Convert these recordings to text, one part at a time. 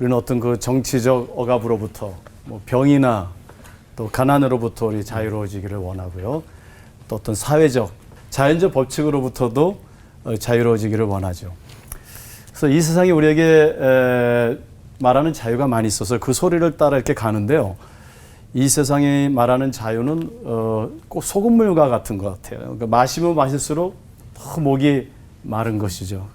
우리는 어떤 그 정치적 억압으로부터 뭐 병이나 또 가난으로부터 우리 자유로워지기를 원하고요. 또 어떤 사회적 자연적 법칙으로부터도 어, 자유로워지기를 원하죠. 그래서 이 세상에 우리에게 에, 말하는 자유가 많이 있어서 그 소리를 따라 이렇게 가는데요. 이 세상에 말하는 자유는 어, 꼭 소금물과 같은 것 같아요. 그러니까 마시면 마실수록 더 목이 마른 것이죠.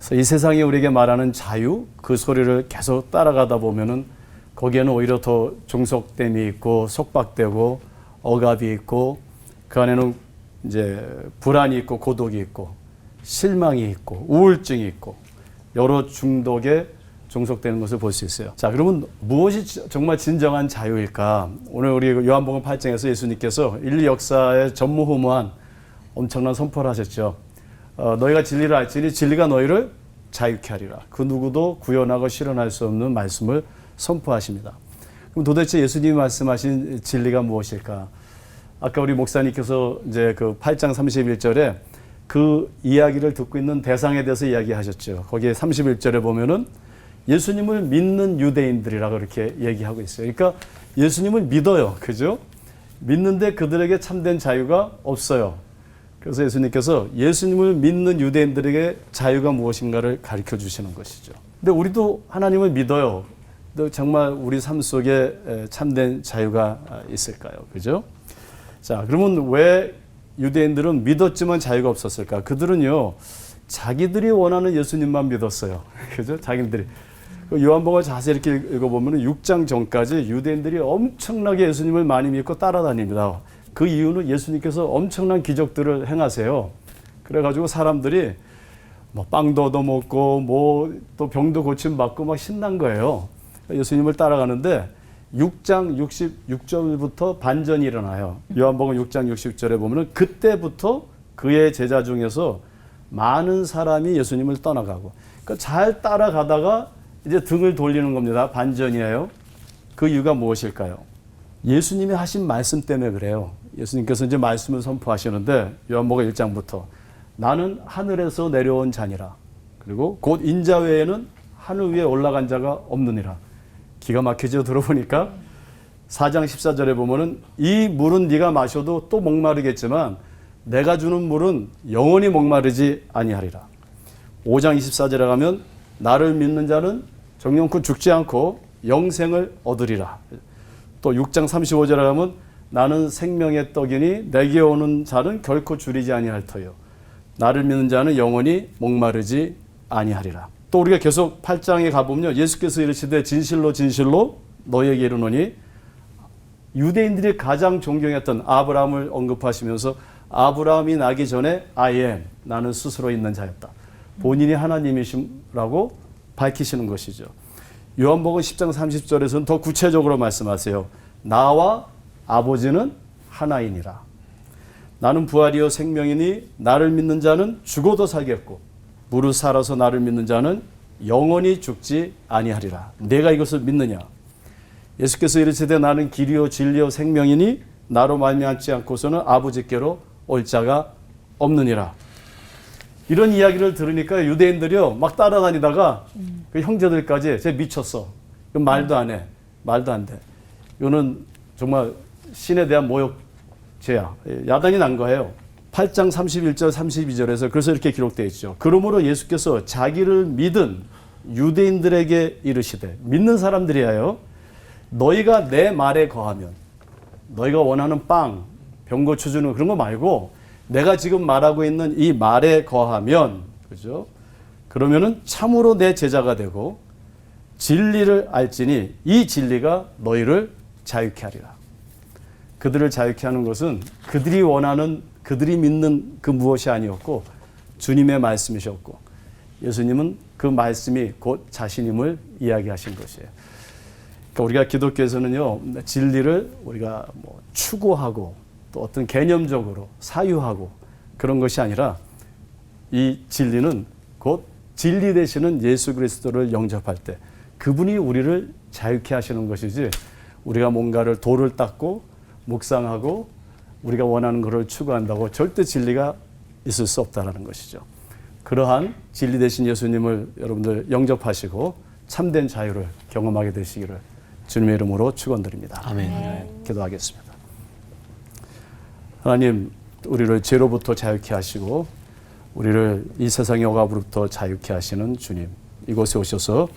그래서 이 세상에 우리에게 말하는 자유, 그 소리를 계속 따라가다 보면은 거기에는 오히려 더 종속됨이 있고 속박되고 억압이 있고 그 안에는 이제 불안이 있고 고독이 있고 실망이 있고 우울증이 있고 여러 중독에 종속되는 것을 볼 수 있어요. 자, 그러면 무엇이 지- 정말 진정한 자유일까? 오늘 우리 요한복음 8장에서 예수님께서 인류 역사에 전무후무한 엄청난 선포를 하셨죠. 어, 너희가 진리를 알지니 진리가 너희를 자유케 하리라. 그 누구도 구현하고 실현할 수 없는 말씀을 선포하십니다. 그럼 도대체 예수님이 말씀하신 진리가 무엇일까? 아까 우리 목사님께서 이제 그 8장 31절에 그 이야기를 듣고 있는 대상에 대해서 이야기하셨죠. 거기에 31절에 보면은 예수님을 믿는 유대인들이라고 이렇게 얘기하고 있어요. 그러니까 예수님을 믿어요. 그죠? 믿는데 그들에게 참된 자유가 없어요. 그래서 예수님께서 예수님을 믿는 유대인들에게 자유가 무엇인가를 가르쳐 주시는 것이죠. 근데 우리도 하나님을 믿어요. 정말 우리 삶 속에 에, 참된 자유가 아, 있을까요? 그죠? 자, 그러면 왜 유대인들은 믿었지만 자유가 없었을까? 그들은요, 자기들이 원하는 예수님만 믿었어요. 그죠? 자기들이. 그 요한복음을 자세히 이렇게 읽어보면 6장 전까지 유대인들이 엄청나게 예수님을 많이 믿고 따라다닙니다. 그 이유는 예수님께서 엄청난 기적들을 행하세요. 그래가지고 사람들이 뭐 빵도 얻어먹고 뭐 또 병도 고침 받고 막 신난 거예요. 예수님을 따라가는데 6장 66절부터 반전이 일어나요. 요한복음 6장 60절에 보면은 그때부터 그의 제자 중에서 많은 사람이 예수님을 떠나가고 그러니까 잘 따라가다가 이제 등을 돌리는 겁니다. 반전이에요. 그 이유가 무엇일까요? 예수님이 하신 말씀 때문에 그래요. 예수님께서 이제 말씀을 선포하시는데 요한복음 1장부터 나는 하늘에서 내려온 자니라. 그리고 곧 인자 외에는 하늘 위에 올라간 자가 없느니라. 기가 막히죠. 들어보니까 4장 14절에 보면은 이 물은 네가 마셔도 또 목마르겠지만 내가 주는 물은 영원히 목마르지 아니하리라. 5장 24절에 가면 나를 믿는 자는 정령코 죽지 않고 영생을 얻으리라. 또 6장 35절에 가면 나는 생명의 떡이니 내게 오는 자는 결코 줄이지 아니할 터요. 나를 믿는 자는 영원히 목마르지 아니하리라. 또 우리가 계속 8장에 가보면요. 예수께서 이르시되 진실로 진실로 너희에게 이르노니 유대인들이 가장 존경했던 아브라함을 언급하시면서 아브라함이 나기 전에 I am 나는 스스로 있는 자였다. 본인이 하나님이심라고 밝히시는 것이죠. 요한복음 10장 30절에서는 더 구체적으로 말씀하세요. 나와 아버지는 하나이니라. 나는 부활이요 생명이니 나를 믿는 자는 죽어도 살겠고 무릇 살아서 나를 믿는 자는 영원히 죽지 아니하리라. 내가 이것을 믿느냐? 예수께서 이르시되 나는 길이요 진리요 생명이니 나로 말미암지 않고서는 아버지께로 올 자가 없느니라. 이런 이야기를 들으니까 유대인들이요 막 따라다니다가 그 형제들까지 쟤 미쳤어. 이건 말도 안 해. 말도 안 돼. 이거는 정말 신에 대한 모욕죄야. 야단이 난 거예요. 8장 31절 32절에서 그래서 이렇게 기록되어 있죠. 그러므로 예수께서 자기를 믿은 유대인들에게 이르시되 믿는 사람들이에요. 너희가 내 말에 거하면 너희가 원하는 빵, 병고추 주는 그런 거 말고 내가 지금 말하고 있는 이 말에 거하면 그죠? 그러면은 참으로 내 제자가 되고 진리를 알지니 이 진리가 너희를 자유케 하리라. 그들을 자유케 하는 것은 그들이 원하는 그들이 믿는 그 무엇이 아니었고 주님의 말씀이셨고 예수님은 그 말씀이 곧 자신임을 이야기하신 것이에요. 그러니까 우리가 기독교에서는요 진리를 우리가 뭐 추구하고 또 어떤 개념적으로 사유하고 그런 것이 아니라 이 진리는 곧 진리 되시는 예수 그리스도를 영접할 때 그분이 우리를 자유케 하시는 것이지 우리가 뭔가를 돌을 닦고 묵상하고 우리가 원하는 것을 추구한다고 절대 진리가 있을 수 없다라는 것이죠. 그러한 진리 되신 예수님을 여러분들 영접하시고 참된 자유를 경험하게 되시기를 주님의 이름으로 축원드립니다. 아멘. 기도하겠습니다. 하나님, 우리를 죄로부터 자유케 하시고 우리를 이 세상의 억압으로부터 자유케 하시는 주님, 이곳에 오셔서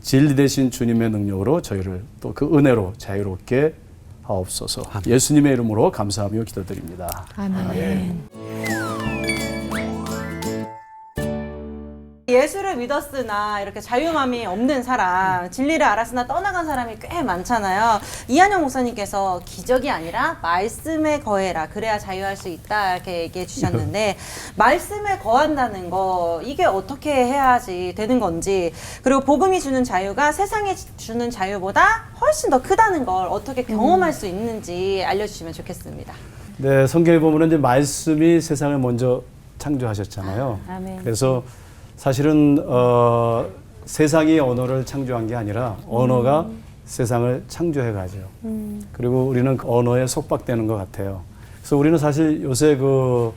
진리 되신 주님의 능력으로 저희를 또 그 은혜로 자유롭게 하옵소서. 예수님의 이름으로 감사하며 기도드립니다. 아멘. 예수를 믿었으나 이렇게 자유함이 없는 사람, 진리를 알았으나 떠나간 사람이 꽤 많잖아요. 이한영 목사님께서 기적이 아니라 말씀에 거해라. 그래야 자유할 수 있다. 이렇게 얘기해 주셨는데, 말씀에 거한다는 거, 이게 어떻게 해야지 되는 건지, 그리고 복음이 주는 자유가 세상에 주는 자유보다 훨씬 더 크다는 걸 어떻게 경험할 수 있는지 알려주시면 좋겠습니다. 네, 성경에 보면 이제 말씀이 세상을 먼저 창조하셨잖아요. 아멘. 그래서 사실은 어, 세상이 언어를 창조한 게 아니라 언어가 세상을 창조해 가죠. 그리고 우리는 그 언어에 속박되는 것 같아요. 그래서 우리는 사실 요새 그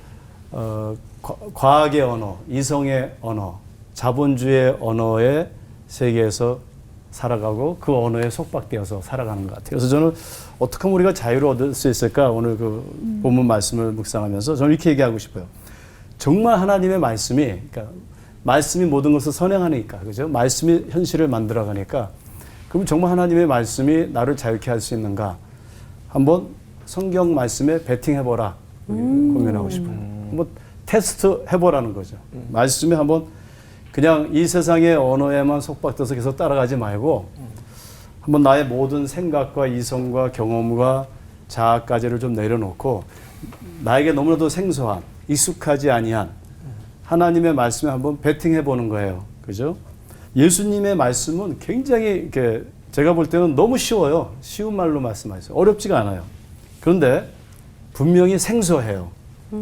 어, 과- 과학의 언어, 이성의 언어, 자본주의 언어의 세계에서 살아가고 그 언어에 속박되어서 살아가는 것 같아요. 그래서 저는 어떻게 하면 우리가 자유를 얻을 수 있을까 오늘 그 본문 말씀을 묵상하면서 저는 이렇게 얘기하고 싶어요. 정말 하나님의 말씀이 그러니까 말씀이 모든 것을 선행하니까 그죠? 말씀이 현실을 만들어 가니까 그럼 정말 하나님의 말씀이 나를 자유케 할 수 있는가? 한번 성경 말씀에 베팅해 보라 고민하고 싶어요. 한번 테스트 해보라는 거죠. 말씀에 한번 그냥 이 세상의 언어에만 속박돼서 계속 따라가지 말고 한번 나의 모든 생각과 이성과 경험과 자아까지를 좀 내려놓고 나에게 너무나도 생소한 익숙하지 아니한 하나님의 말씀에 한번 베팅해 보는 거예요. 그죠? 예수님의 말씀은 굉장히 이렇게 제가 볼 때는 너무 쉬워요. 쉬운 말로 말씀하세요. 어렵지가 않아요. 그런데 분명히 생소해요.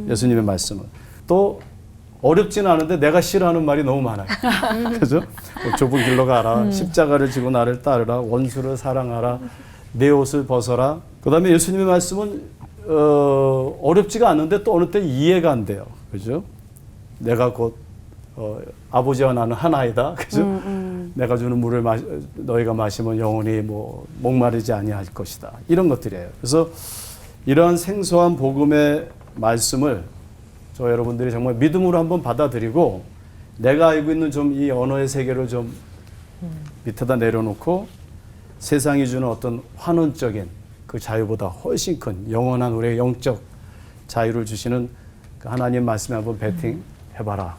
예수님의 말씀은. 또 어렵지는 않은데 내가 싫어하는 말이 너무 많아요. 그죠? 뭐 좁은 길로 가라. 십자가를 지고 나를 따르라. 원수를 사랑하라. 내 옷을 벗어라. 그 다음에 예수님의 말씀은 어, 어렵지가 않은데 또 어느 때 이해가 안 돼요. 그죠? 내가 곧 어, 아버지와 나는 하나이다. 그죠? 내가 주는 물을 마시, 너희가 마시면 영원히 뭐 목마르지 아니할 것이다. 이런 것들이에요. 그래서 이러한 생소한 복음의 말씀을 저 여러분들이 정말 믿음으로 한번 받아들이고 내가 알고 있는 좀 이 언어의 세계를 좀 밑에다 내려놓고 세상이 주는 어떤 환원적인 그 자유보다 훨씬 큰 영원한 우리의 영적 자유를 주시는 그 하나님 말씀에 한번 베팅 해봐라.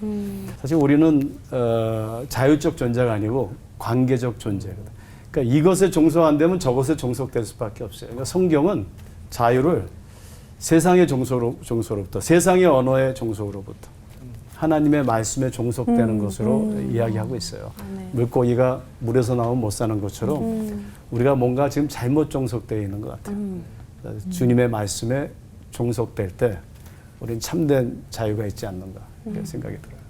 사실 우리는 어, 자율적 존재가 아니고 관계적 존재거든. 그러니까 이것에 종속 안 되면 저것에 종속될 수밖에 없어요. 그러니까 성경은 자유를 세상의 종소로, 종소로부터 세상의 언어의 종속으로부터 하나님의 말씀에 종속되는 것으로 이야기하고 있어요. 물고기가 물에서 나오면 못 사는 것처럼 우리가 뭔가 지금 잘못 종속되어 있는 것 같아요. 주님의 말씀에 종속될 때 우리는 참된 자유가 있지 않는가 생각이 들어요.